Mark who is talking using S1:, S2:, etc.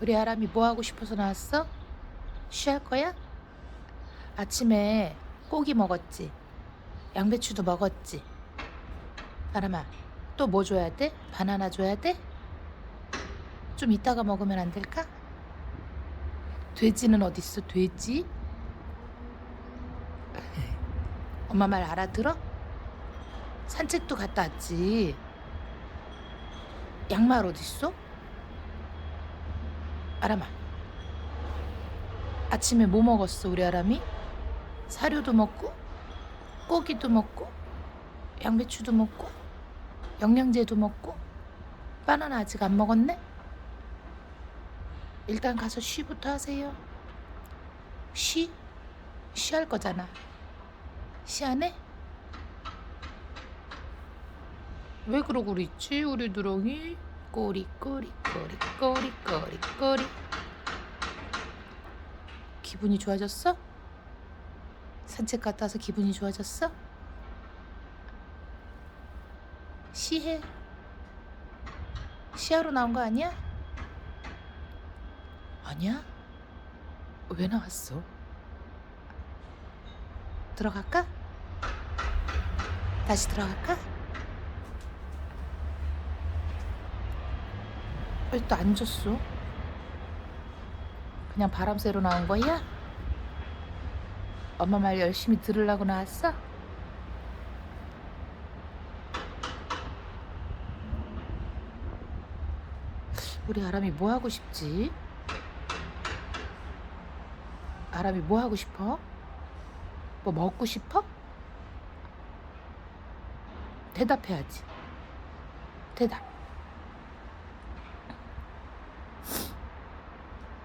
S1: 우리 아람이 뭐 하고 싶어서 나왔어? 쉬할 거야? 아침에 고기 먹었지. 양배추도 먹었지. 아람아, 또 뭐 줘야 돼? 바나나 줘야 돼? 좀 이따가 먹으면 안 될까? 돼지는 어딨어? 돼지? 엄마 말 알아들어? 산책도 갔다 왔지. 양말 어딨어? 아람아. 아침에 뭐 먹었어, 우리 아람이? 사료도 먹고, 고기도 먹고, 양배추도 먹고, 영양제도 먹고, 바나나 아직 안 먹었네? 일단 가서 쉬부터 하세요. 쉬? 쉬할 거잖아. 쉬 안 해? 왜 그러고 있지, 우리 두렁이? 꼬리, 꼬리, 꼬리, 꼬리, 꼬리, 꼬리. 기분이 좋아졌어? 산책 갔다 와서 기분이 좋아졌어? 시해. 시하러 나온 거 아니야? 아니야? 왜 나왔어? 들어갈까? 다시 들어갈까? 왜또안 줬어? 그냥 바람 쐬러 나온 거야? 엄마 말 열심히 들으려고 나왔어? 우리 아람이 뭐 하고 싶지? 아람이 뭐 하고 싶어? 뭐 먹고 싶어? 대답해야지. 대답.